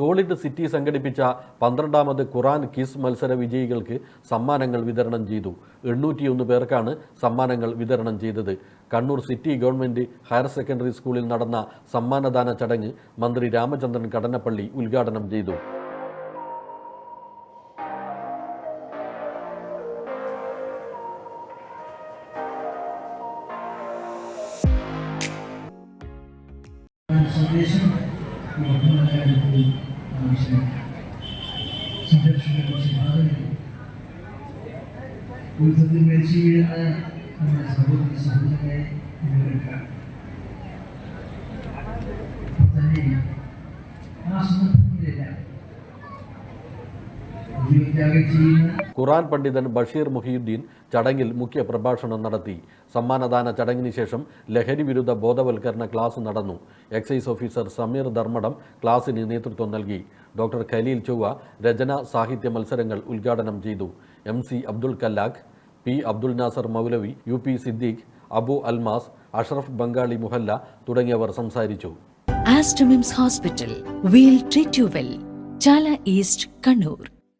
Solid city സംഘടിപ്പിച്ച പന്ത്രണ്ടാമത് ഖുറാൻ kiss മത്സര വിജയികൾക്ക് സമ്മാനങ്ങൾ വിതരണം ചെയ്തു. എണ്ണൂറ്റിയൊന്ന് പേർക്കാണ് സമ്മാനങ്ങൾ വിതരണം ചെയ്തത്. Kannur city government higher secondary സ്കൂളിൽ നടന്ന സമ്മാനദാന ചടങ്ങ് മന്ത്രി രാമചന്ദ്രൻ കടന്നപ്പള്ളി ഉദ്ഘാടനം ചെയ്തു. Thank സംരക്ഷണ യുദ്ധത്തിൽ മരിച്ചു വീഴുന്ന നമ്മുടെ സഹോദരി സഹോദരനെ നിലനിൽക്കാം അപ്പോൾ തന്നെ ആ സന്ദർഭങ്ങളിലെല്ലാം ഖുറാൻ പണ്ഡിതൻ ബഷീർ മുഹിയുദ്ദീൻ ചടങ്ങിൽ മുഖ്യ പ്രഭാഷണം നടത്തി. സമ്മാനദാന ചടങ്ങിന് ശേഷം ലഹരി വിരുദ്ധ ബോധവൽക്കരണ ക്ലാസ് നടന്നു. എക്സൈസ് ഓഫീസർ സമീർ ധർമ്മടം ക്ലാസിന് നേതൃത്വം നൽകി. ഡോക്ടർ ഖലീൽ ചൊവ്വ രചന സാഹിത്യ മത്സരങ്ങൾ ഉദ്ഘാടനം ചെയ്തു. M C Abdul കല്ലാഖ് P Abdul Nasar Maulavi U P Siddique Abu Almas Ashraf Bengali മുഹല്ല തുടങ്ങിയവർ സംസാരിച്ചു. Aster MIMS hospital we'll treat you well Chala east Kannur.